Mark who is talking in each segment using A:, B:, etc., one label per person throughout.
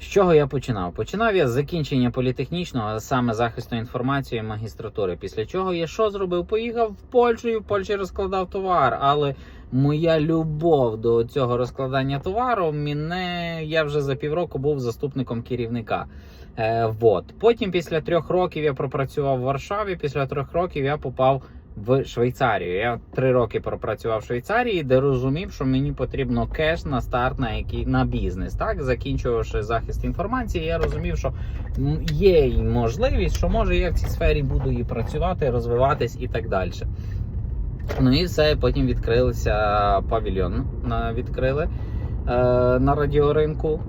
A: З чого я починав? Починав я з закінчення політехнічного, а саме захисту інформації магістратури. Після чого я що зробив? Поїхав в Польщу і в Польщі розкладав товар. Але моя любов до цього розкладання товару мене я вже за півроку був заступником керівника. Е, вот. Потім, після трьох років, я пропрацював в Варшаві. Після трьох років я попав в Швейцарію. Я три роки пропрацював в Швейцарії, де розумів, що мені потрібно кеш на старт на який на бізнес. Так, закінчувавши захист інформації, я розумів, що є можливість, що може я в цій сфері буду і працювати, розвиватись і так далі. Ну і все, потім відкрилися павільйон. Відкрили е, на радіоринку.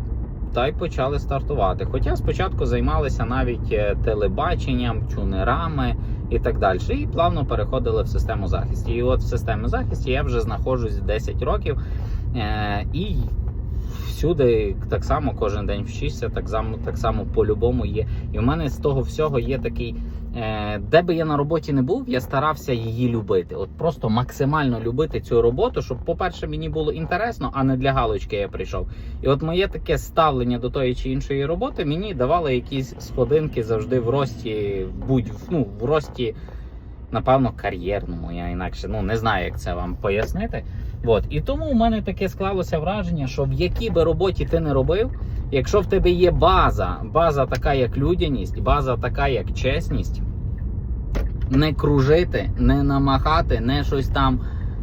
A: Та й почали стартувати. Хоча спочатку займалися навіть е, телебаченням, чунерами і так далі. І плавно переходили в систему захисту. І от в системі захисту я вже знаходжусь 10 років. Е, і всюди так само кожен день вчишся, так само, так само по-любому є. І в мене з того всього є такий. Е, де би я на роботі не був, я старався її любити. От просто максимально любити цю роботу, щоб, по-перше, мені було інтересно, а не для галочки я прийшов. І от моє таке ставлення до тої чи іншої роботи мені давало якісь сходинки завжди в рості, будь ну, в рості, напевно, кар'єрному. Я інакше ну не знаю, як це вам пояснити. От. І тому у мене таке склалося враження, що в якій би роботі ти не робив, якщо в тебе є база, база така, як людяність, база така, як чесність, не кружити, не намахати, не щось там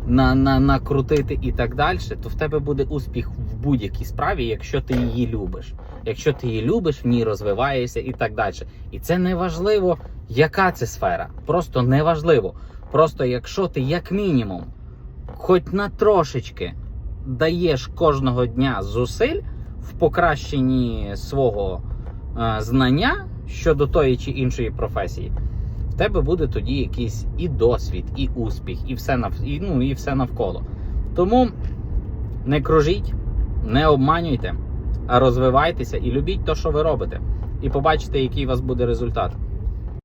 A: на, на, накрутити і так далі, то в тебе буде успіх в будь-якій справі, якщо ти її любиш. Якщо ти її любиш, в ній розвиваєшся і так далі. І це не важливо, яка це сфера. Просто не важливо. Просто якщо ти як мінімум, хоч на трошечки даєш кожного дня зусиль в покращенні свого е, знання щодо тої чи іншої професії, в тебе буде тоді якийсь і досвід, і успіх, і все нав... і, ну, і все навколо. Тому не кружіть, не обманюйте, а розвивайтеся і любіть те, що ви робите. І побачите, який у вас буде результат.